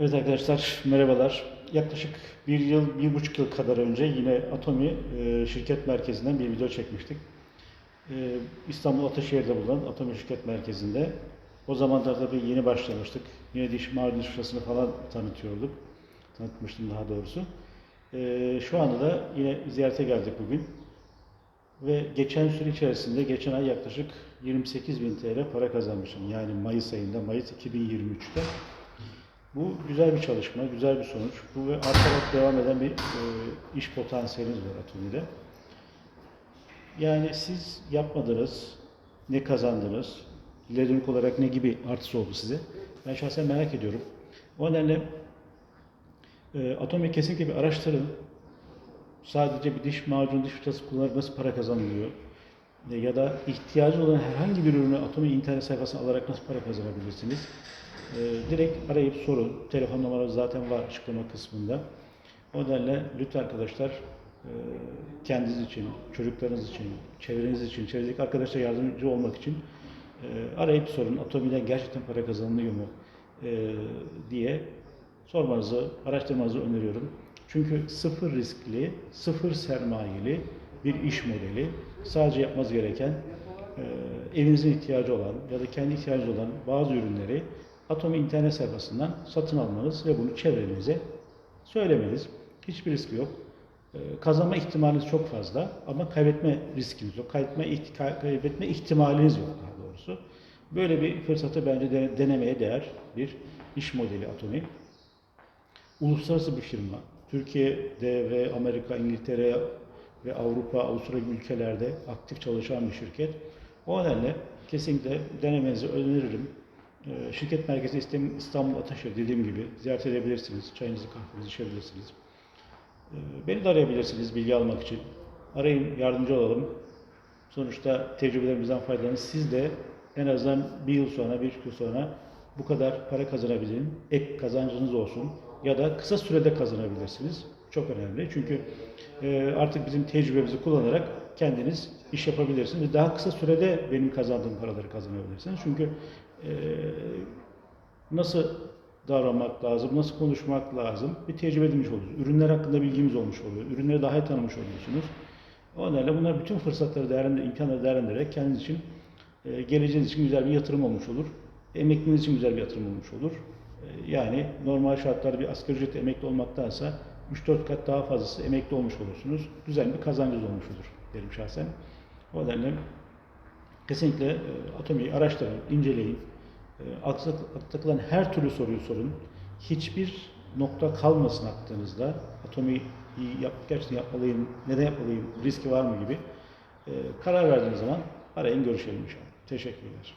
Evet arkadaşlar merhabalar. Yaklaşık bir yıl, bir buçuk yıl kadar önce yine Atomi e, şirket merkezinden bir video çekmiştik. E, İstanbul Ataşehir'de bulunan Atomi şirket merkezinde. O zamanlarda tabii yeni başlamıştık. Yine diş macun diş fırçasını falan tanıtıyorduk. Tanıtmıştım daha doğrusu. E, şu anda da yine ziyarete geldik bugün. Ve geçen süre içerisinde geçen ay yaklaşık 28 bin TL para kazanmışım. Yani Mayıs ayında, Mayıs 2023'te. Bu güzel bir çalışma, güzel bir sonuç. Bu ve artarak devam eden bir e, iş potansiyeliniz var Atomi'de. Yani siz yapmadınız, ne kazandınız, ileri olarak ne gibi artısı oldu size? Ben şahsen merak ediyorum. O nedenle e, Atomi kesinlikle bir araştırın. Sadece bir diş macunu, diş fırçası kullanarak nasıl para kazanılıyor? E, Ya da ihtiyacı olan herhangi bir ürünü Atomi internet sayfasına alarak nasıl para kazanabilirsiniz? E, direkt arayıp sorun. Telefon numarası zaten var açıklama kısmında. O nedenle lütfen arkadaşlar e, kendiniz için, çocuklarınız için, çevreniz için, çevredeki arkadaşlara yardımcı olmak için e, arayıp sorun. Atomi'den gerçekten para kazanılıyor mu e, diye sormanızı, araştırmanızı öneriyorum. Çünkü sıfır riskli, sıfır sermayeli bir iş modeli. Sadece yapmanız gereken evinizin ihtiyacı olan ya da kendi ihtiyacı olan bazı ürünleri Atomi internet sayfasından satın almanız ve bunu çevrenize söylemeniz. Hiçbir riski yok. E, kazanma ihtimaliniz çok fazla ama kaybetme riskiniz yok. Kaybetme, kaybetme ihtimaliniz yok daha doğrusu. Böyle bir fırsatı bence de, denemeye değer bir iş modeli Atomi. Uluslararası bir firma. Türkiye'de ve Amerika, İngiltere ve Avrupa, Avustralya gibi ülkelerde aktif çalışan bir şirket. O nedenle kesinlikle denemenizi öneririm. Ee, Şirket merkezi İstanbul Ataşehir dediğim gibi ziyaret edebilirsiniz. Çayınızı kahvenizi içebilirsiniz. Ee, Beni de arayabilirsiniz bilgi almak için. Arayın, yardımcı olalım. Sonuçta tecrübelerimizden faydalanın. Siz de en azından bir yıl sonra, bir yıl sonra bu kadar para kazanabilin, ek kazancınız olsun ya da kısa sürede kazanabilirsiniz. Çok önemli. Çünkü e, artık bizim tecrübemizi kullanarak kendiniz iş yapabilirsiniz. Daha kısa sürede benim kazandığım paraları kazanabilirsiniz. Çünkü e, nasıl davranmak lazım, nasıl konuşmak lazım bir tecrübe edinmiş oluyoruz. Ürünler hakkında bilgimiz olmuş oluyor. Ürünleri daha iyi tanımış oluyorsunuz. O nedenle bunlar bütün fırsatları değerlendir, imkanları değerlendirerek kendiniz için, e, geleceğiniz için güzel bir yatırım olmuş olur. Emekliliğiniz için güzel bir yatırım olmuş olur. E, yani normal şartlarda bir asgari ücret emekli olmaktansa 3-4 kat daha fazlası emekli olmuş olursunuz. Güzel bir kazancınız olmuş olur derim şahsen. O nedenle kesinlikle e, Atomi'yi araştırın, inceleyin. E, takılan her türlü soruyu sorun. Hiçbir nokta kalmasın aklınızda. Atomi'yi yap, gerçekten yapmalıyım, neden yapmalıyım, riski var mı gibi. E, karar verdiğiniz zaman arayın görüşelim inşallah. Teşekkürler.